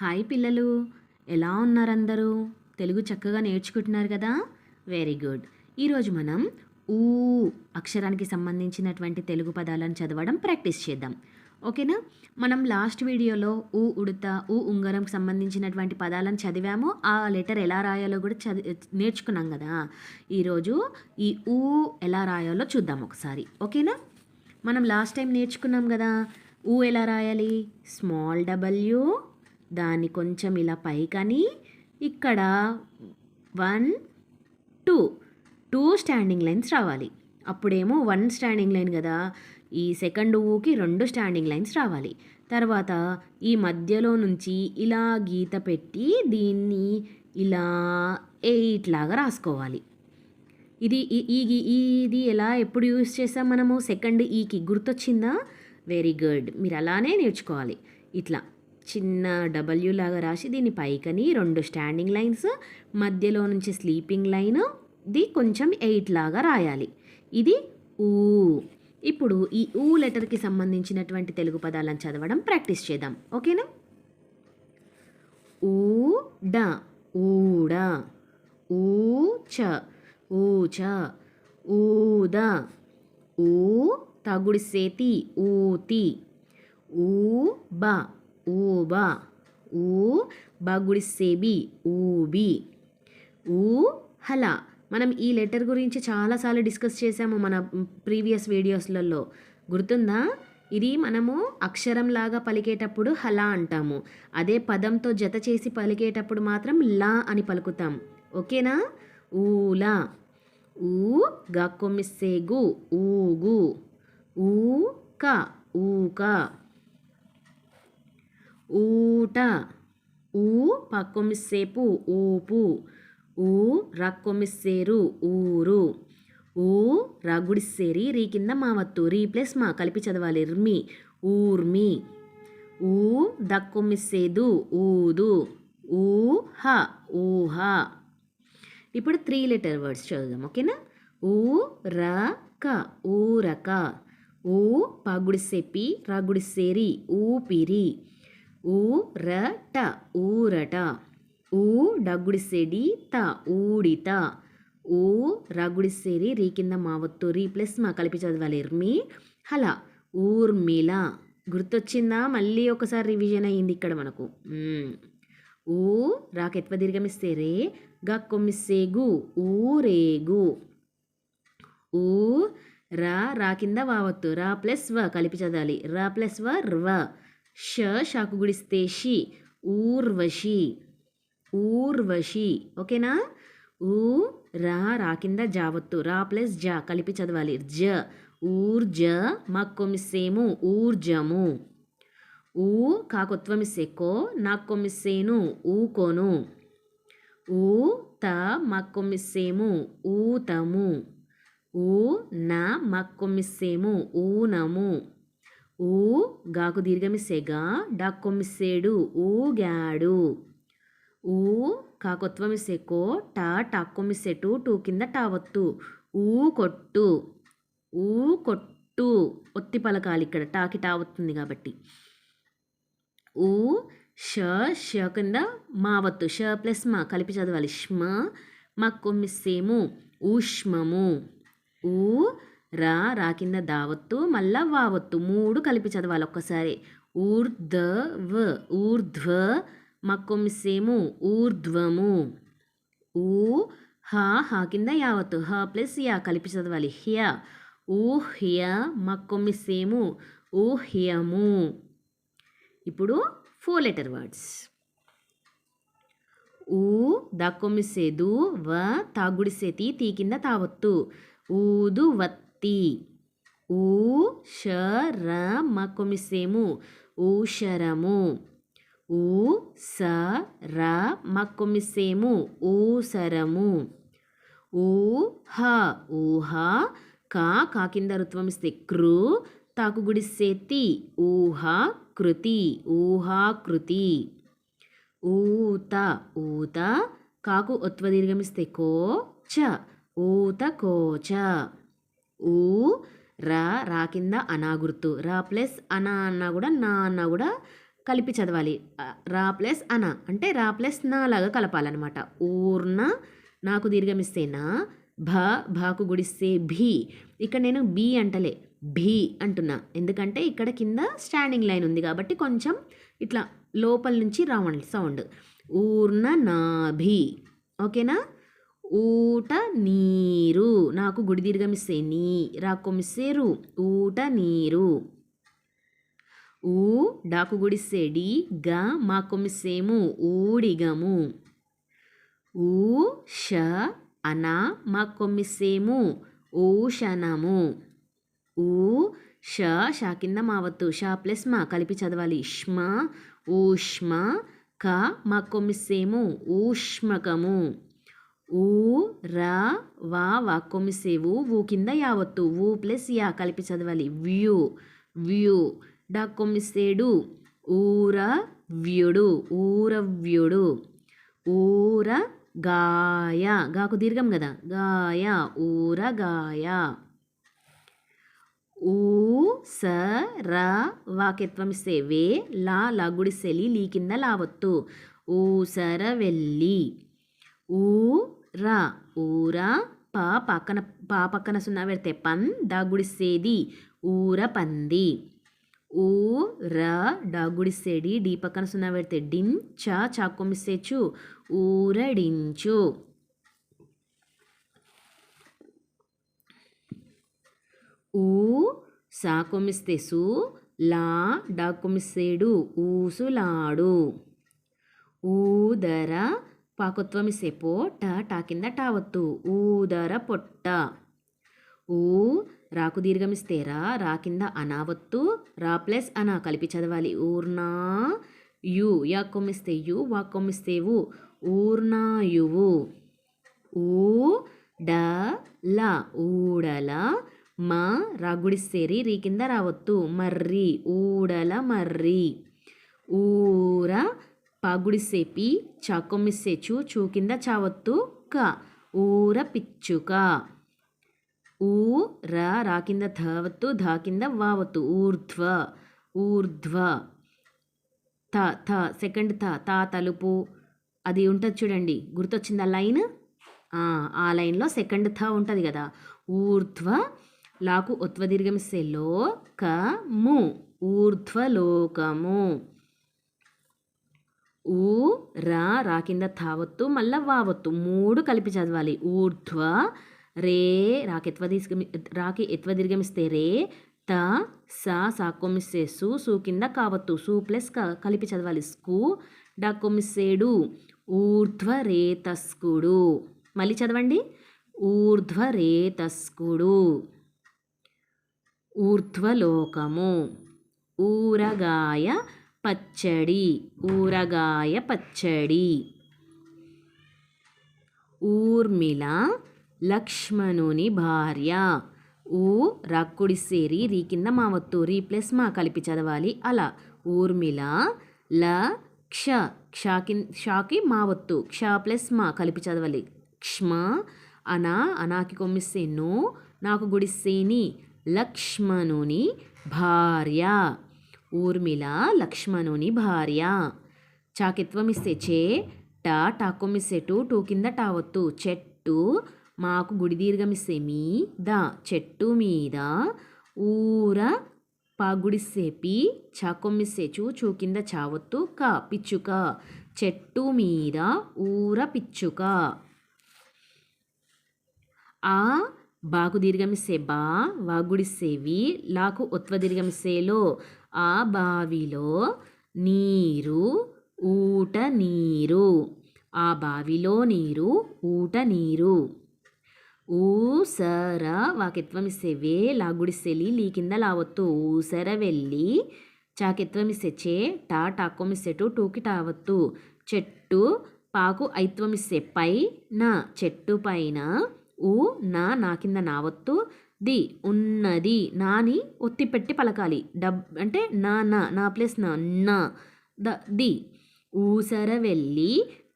Hi పిల్లలు. ఎలా ఉన్నారందరూ? తెలుగు చక్కగా నేర్చుకుంటున్నారు కదా? వెరీ గుడ్ ఈరోజు మనం ఊ అక్షరానికి సంబంధించినటువంటి తెలుగు పదాలను చదవడం ప్రాక్టీస్ చేద్దాం. ఓకేనా? మనం లాస్ట్ వీడియోలో ఊ ఉడత ఊ ఉంగరంకి సంబంధించినటువంటి పదాలను చదివాము. ఆ లెటర్ ఎలా రాయాలో కూడా చది నేర్చుకున్నాం కదా. ఈరోజు ఈ ఊ ఎలా రాయాలో చూద్దాం ఒకసారి. ఓకేనా? మనం లాస్ట్ టైం నేర్చుకున్నాం కదా. ఊ ఎలా రాయాలి? స్మాల్ డబల్యూ దాన్ని కొంచెం ఇలా పైకని ఇక్కడ one two. Two standing lines రావాలి. అప్పుడేమో వన్ స్టాండింగ్ లైన్ కదా. ఈ సెకండ్ ఊకి రెండు స్టాండింగ్ లైన్స్ రావాలి. తర్వాత ఈ మధ్యలో నుంచి ఇలా గీత పెట్టి దీన్ని ఇలా ఎయిట్ లాగా రాసుకోవాలి. ఇది ఈ- ఈ ఇది ఎలా ఎప్పుడు యూజ్ చేసాం మనము? సెకండ్ ఈకి గుర్తొచ్చిందా? Very good. మీరు అలానే నేర్చుకోవాలి. ఇట్లా. చిన్న డబ్ల్యూ లాగా రాసి దీని పైకని రెండు స్టాండింగ్ లైన్స్ మధ్యలో నుంచి స్లీపింగ్ లైన్ ది కొంచెం ఎయిట్ లాగా రాయాలి. ఇది ఊ. ఇప్పుడు ఈ ఊ లెటర్కి సంబంధించినటువంటి తెలుగు పదాలను చదవడం ప్రాక్టీస్ చేద్దాం. ఓకేనా? ఊడ ఊడ ఊచ ఊచ ఊద ఊ తగుడిసేతి ఊతి ఊ బ. ఊబ ఊ బగుడిసేబి ఊబి ఊ హల మనం ఈ లెటర్ గురించి చాలాసార్లు డిస్కస్ చేసాము మన ప్రీవియస్ వీడియోస్లలో గుర్తుందా ఇది మనము అక్షరంలాగా పలికేటప్పుడు హలా అంటాము. అదే పదంతో జత చేసి పలికేటప్పుడు మాత్రం లా అని పలుకుతాం. ఓకేనా? ఊలా ఊ గక్కొమ్మిస్సేగు ఊగు ఊక ఊక ఊట ఊ పక్కొమ్మిసేపు ఊపు ఊ రక్కొమ్మిస్సేరు ఊరు ఊ రగుడిస్సేరి రీ కింద మావత్తు రీ ప్లస్ మా కలిపి చదవాలి ర్మి ఊర్మి ఊ దక్కొమ్మిస్సేదు ఊదు ఊహ ఊహ ఇప్పుడు త్రీ లెటర్ వర్డ్స్ చదువుదాం ఓకేనా? ఊ ర క ఊరక ఊ పగుడిసెపి రగుడిసేరి ఊపిరి. ఊరట ట ఊరట ఊ డగ్గుడిసేడి త ఊడిత ఊ రగుడిసేరి రీ కింద మావత్తు రీ ప్లస్ మా కలిపి చదవాలి ఇర్మి హల ఊర్మిళ గుర్తొచ్చిందా మళ్ళీ ఒకసారి రివిజన్ అయ్యింది ఇక్కడ మనకు ఊ రాకెత్వ దీర్ఘమిస్తే రే గక్కొమ్మిస్తే గు ఊరేగు ఊ రా రా కింద వావత్తు రా ప్లస్ వ కలిపి చదవాలి రా ప్లస్ వ ర్వ ష షాకు గుడిస్తే షి ఊర్వశి ఊర్వశి. ఓకేనా? ఊ రా రా కింద జావత్తు రా ప్లస్ జ కలిపి చదవాలి. జ ఊర్జ మక్కొమిస్సేము ఊర్జము. ఊ కాకొత్వమిస్సెకో నాక్కొమ్మిస్సేను ఊకోను. ఊ త మక్కొమ్మిస్సేము ఊతము. ఊ న మక్కొమ్మిస్సేము ఊనము. ఊ గాకు దీర్ఘమిస్సేగా డాక్కొమ్మిస్సేడు ఊగాడు ఊ కాకొత్వమిస్సెకో టా టాక్కొమ్మిస్సెటు టూ కింద టావత్తు. ఊ కొట్టు. ఊ కొట్టు. ఒత్తి పలకాలి ఇక్కడ టాకి టావత్తుంది కాబట్టి. ఊ ష ష కింద మావత్తు. ష ప్లస్ మా కలిపి చదవాలి. ష్మ మా కొమ్మిస్సేము ఊష్మము. ఊ రా రా కింద దావత్తు మళ్ళా వావత్తు. మూడు కలిపి చదవాలి ఒక్కసారి. ఊర్ధవ ఊర్ధ్వ మా ఊర్ధ్వము. ఊ హా హా కింద యావత్తు. హ ప్లస్ యా కలిపి చదవాలి. హ్య. ఊహ్య మక్కొమ్మిసేము ఊహ్యము. ఇప్పుడు ఫోర్ లెటర్ వర్డ్స్. ఊ దక్కొమ్మిసేదు వ తాగుడిసేతి తీ కింద తావత్తు. ఊదు వత్ ఊ ష ర మక్కొమ్మిసేము ఊషరము. ఊ స ర మక్కొమ్మిసేము ఊసరము. ఊ హ ఊహ. కా. కా కింద రుత్వం ఇస్తే కృ. తాకు గుడిస్తే తి. ఊహ. కృతి. ఊహాకృతి ఊత. ఊత. కాకు ఉత్వదీర్ఘమిస్తే కో. చ. ఊత. కోచ ఊ రా రా కింద అనా గుర్తు. రా ప్లస్ అనా అన్నా కూడా నా అన్నా కూడా కలిపి చదవాలి. రా ప్లస్ అనా అంటే రా ప్లస్ నా లాగా కలపాలన్నమాట. ఊర్న నాకు దీర్ఘమిస్తే నా భ భాకు గుడిస్తే భీ. ఇక్కడ నేను బి అంటలే. భీ అంటున్నా. ఎందుకంటే ఇక్కడ కింద స్టాండింగ్ లైన్ ఉంది కాబట్టి కొంచెం ఇట్లా లోపల నుంచి రావండి సౌండ్. ఊర్న భీ. ఓకేనా? ఊట నీరు. నాకు గుడి దీర్ఘమిస్తే నీ రాకొమిస్తే రు. ఊట నీరు. ఊ డాకు గుడిస్తే డి గ మా. కొమిసేము ఊడిగము. ఊ ష అన మా. కొమ్మిస్సేము ఊషణము. ఊ ష షా కింద మావత్తు షా ప్లస్ మా కలిపి చదవాలి. ష్మ ఊష్మ క మా. కొమ్మిస్సేము ఊష్మకము. ఊ రా వా వా కొమ్మిసేవు ఊ కింద యావత్తు ఊ ప్లస్ యా కలిపి చదవాలి. వ్యూ వ్యూ డా ఊర వ్యుడు ఊరవ్యుడు ఊర గాయ గాకు దీర్ఘం కదా. గాయ ఊరగాయ ఊ స ర వాకెత్వం ఇస్తే వే లా లా గుడిసెలి లీ కింద లావత్తు. ఊసర వెళ్ళి ఊ ర ఊర పా పక్కన పా పక్కన సున్నా పెడితే పన్ దాగుడిసేది ఊర పంది. ఊ ర డా డి పక్కన సున్నా పెడితే డిన్ చా చాకొమ్మిసేచు ఊరడించు ఊ సా సు లా డా ఊసులాడు ఊదర పాకొత్వం ఇస్తే పో టా టా కింద టావత్తు. ఊదర పొట్ట. ఊ రాకు దీర్ఘమిస్తే రా రా కింద అనావత్తు. రా ప్లస్ అనా కలిపి చదవాలి. ఊర్నా యు యా కొమ్మిస్తే యు వా కొమ్మిస్తే వు. ఊర్నాయువు ఊ డ ల ఊడల మా రాగుడిస్తేరి రీ కింద రావత్తు. మర్రి ఊడల మర్రి. ఊర పాగుడిసేపి చాకొమ్మిసేచు చూ కింద చావత్తు క. ఊర పిచ్చుక. ఊ ర రా కింద ధావత్తు ధా కింద వావత్తు. ఊర్ధ్వ. ఊర్ధ్వ. త థ సెకండ్ థ తా తలుపు. అది ఉంటుంది చూడండి. గుర్తొచ్చింది ఆ లైన్? ఆ, లైన్లో సెకండ్ థ ఉంటుంది కదా. ఊర్ధ్వ లాకు ఉత్వదీర్ఘమిస్తే లో క ము. ఊర్ధ్వలోకము. ఊ రా రా కింద తావత్తు మళ్ళా వావత్తు. మూడు కలిపి చదవాలి. ఊర్ధ్వ రే రాకి ఎత్వ తీసుగమి రాకి ఎత్వ దీర్ఘమిస్తే రే త సా సా కొమ్మిస్తే సు సు కింద కావత్తు. సు ప్లస్ క కలిపి చదవాలి. స్కు డా. కొమ్మిసేడు ఊర్ధ్వ రేతస్కుడు మళ్ళీ చదవండి. ఊర్ధ్వ రేతస్కుడు ఊర్ధ్వలోకము ఊరగాయ పచ్చడి ఊరగాయ పచ్చడి. ఊర్మిళ లక్ష్మణుని భార్య. ఊ రక్కుడిసేరి రీ కింద మావత్తు రీ ప్లస్ మా కలిపి చదవాలి. అలా ఊర్మిళ ల క్ష క్ష కిన్ షాకి మావత్తు క్ష ప్లస్ మా కలిపి చదవాలి. క్ష్మ అనా అనాకి కొమ్మిస్తే నో నాకు గుడిస్తేని లక్ష్మణుని భార్య. ఊర్మిళ లక్ష్మణుని భార్య. చాకిత్వమిస్తే చే టా టాకొమ్మిస్తే టు టూ కింద టావత్తు చెట్టు మాకు గుడి దీర్ఘమిస్తే మీ ద చెట్టు మీద. ఊర పాగుడిస్తే పి చాకొమ్మిస్తే చూ చూ కింద చావత్తు క పిచ్చుక. చెట్టు మీద ఊర పిచ్చుక. ఆ బాకు దీర్ఘమిస్తే బా వాగుడిసేవి లాకు ఉత్వ దీర్ఘమిస్తేలో ఆ బావిలో నీరు ఊట నీరు. ఆ బావిలో నీరు ఊట నీరు. ఊసర వాకెత్వం ఇస్తే వే లాగుడిస్తే లీ కింద లావత్తు ఊసర వెళ్ళి చాకెత్వం ఇస్తే చే టా టాక్వం ఇస్తే టు టూకి టావత్తు. చెట్టు పాకు ఐత్వం ఇస్తే పై నా చెట్టు పైన ఊ నా నా కింద నావత్తు. ది ఉన్నది. నాని ఒత్తి పెట్టి పలకాలి. డబ్ అంటే నా నా నా ప్లస్ నా నా. ద ది. ఊసర వెళ్ళి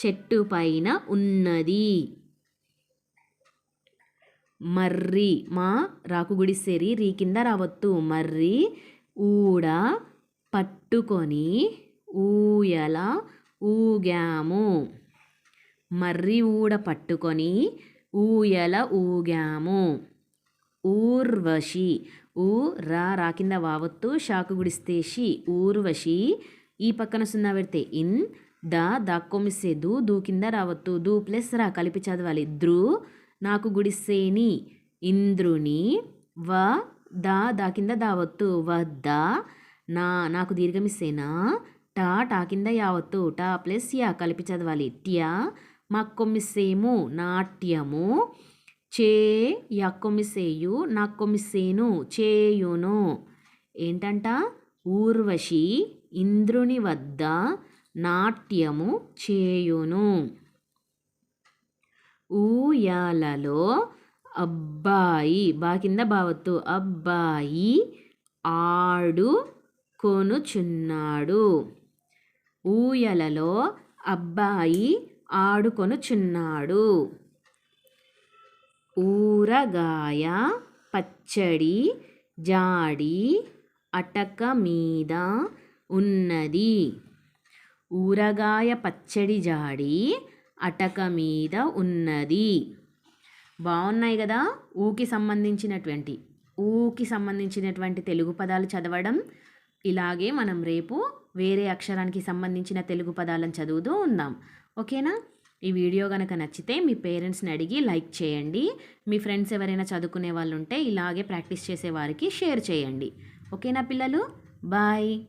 చెట్టు పైన ఉన్నది. మర్రి. మా రాకు గుడిసేరి రీ కింద రావత్తు మర్రి ఊడ పట్టుకొని ఊయల ఊగాము. మర్రి ఊడ పట్టుకొని ఊయల ఊగాము. ఊర్వశి. ఊ రా రా కింద వావత్తు షాకు గుడిస్తే షి. ఊర్వశి ఈ పక్కన సున్నా పెడితే ఇన్. ద దాక్కొమిస్తే దూ దూ కింద రావత్తు దు ప్లస్ రా కలిపి చదవాలి. ద్రు నాకు గుడిసేని ఇంద్రుని వ ద దా కింద దావత్తు వద్ద నా నాకు దీర్ఘమిస్తేనా టా టా కింద యావత్తు టా ప్లస్ యా కలిపి చదవాలి. ట్యా మక్కొమ్మిసేము నాట్యము. చే యక్కొమ్మిసేయు నాక్కొమ్మిసేను చేయును. ఏంటంట? ఊర్వశి ఇంద్రుని వద్ద నాట్యము చేయును. ఊయాలలో అబ్బాయి బా కింద బావత్తు అబ్బాయి ఆడు కొనుచున్నాడు. ఊయలలో అబ్బాయి ఆడుకొనుచున్నాడు ఊరగాయ పచ్చడి జాడి అటక మీద ఉన్నది. ఊరగాయ పచ్చడి జాడి అటక మీద ఉన్నది. బాగున్నాయి కదా ఊకి సంబంధించినటువంటి ఊకి సంబంధించినటువంటి తెలుగు పదాలు చదవడం. ఇలాగే మనం రేపు వేరే అక్షరానికి సంబంధించిన తెలుగు పదాలను చదువుతూ ఉందాం. ఓకేనా? ఈ వీడియో కనుక నచ్చితే మీ పేరెంట్స్ని అడిగి లైక్ చేయండి. మీ ఫ్రెండ్స్ ఎవరైనా చదువుకునే వాళ్ళు ఉంటే ఇలాగే ప్రాక్టీస్ చేసే వారికి షేర్ చేయండి. ఓకేనా పిల్లలు? బాయ్.